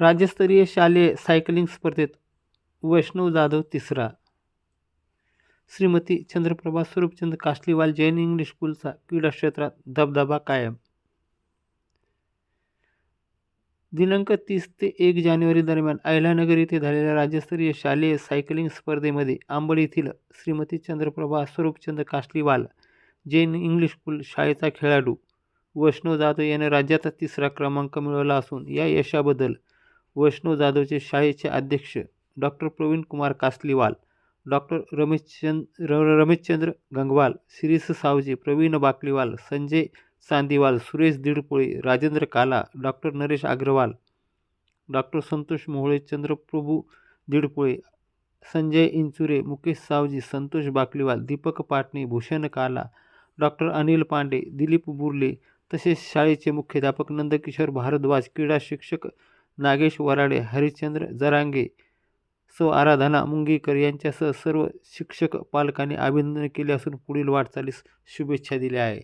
राज्यस्तरीय शालेय सायकलिंग स्पर्धेत वैष्णव जाधव तिसरा. श्रीमती चंद्रप्रभा स्वरूपचंद कासलीवाल जैन इंग्लिश स्कूलचा क्रीडा क्षेत्रात दबदबा कायम. दिनांक तीस ते एक जानेवारी दरम्यान अहिलानगर येथे झालेल्या राज्यस्तरीय शालेय सायकलिंग स्पर्धेमध्ये आंबड येथील श्रीमती चंद्रप्रभा स्वरूपचंद कासलीवाल जैन इंग्लिश स्कूल शाळेचा खेळाडू वैष्णव जाधव याने राज्याचा तिसरा क्रमांक मिळवला असून या यशाबद्दल वैष्णव जाधवचे शाळेचे अध्यक्ष डॉक्टर प्रवीण कुमार कासलीवाल डॉक्टर रमेशचंद र Rameshchandra Gangwal Shirish Savji Pravin Bakliwal Sanjay Chandiwal Suresh Didpole Rajendra Kala doctor Naresh Agrawal doctor Santosh Mohale Chandraprabhu Didpole Sanjay Inchure Mukesh Sawaji Santosh Bakliwal Deepak Patne Bhushan Kala doctor Anil Pande Dilip Burle तसेच शाळेचे मुख्याध्यापक नंदकिशोर भारद्वाज क्रीडा शिक्षक नागेश वराडे हरिश्चंद्र जरांगे सौ आराधना मुंगीकर यांच्यासह सर्व शिक्षक पालकांनी अभिनंदन केले असून पुढील वाटचालीस शुभेच्छा दिल्या आहे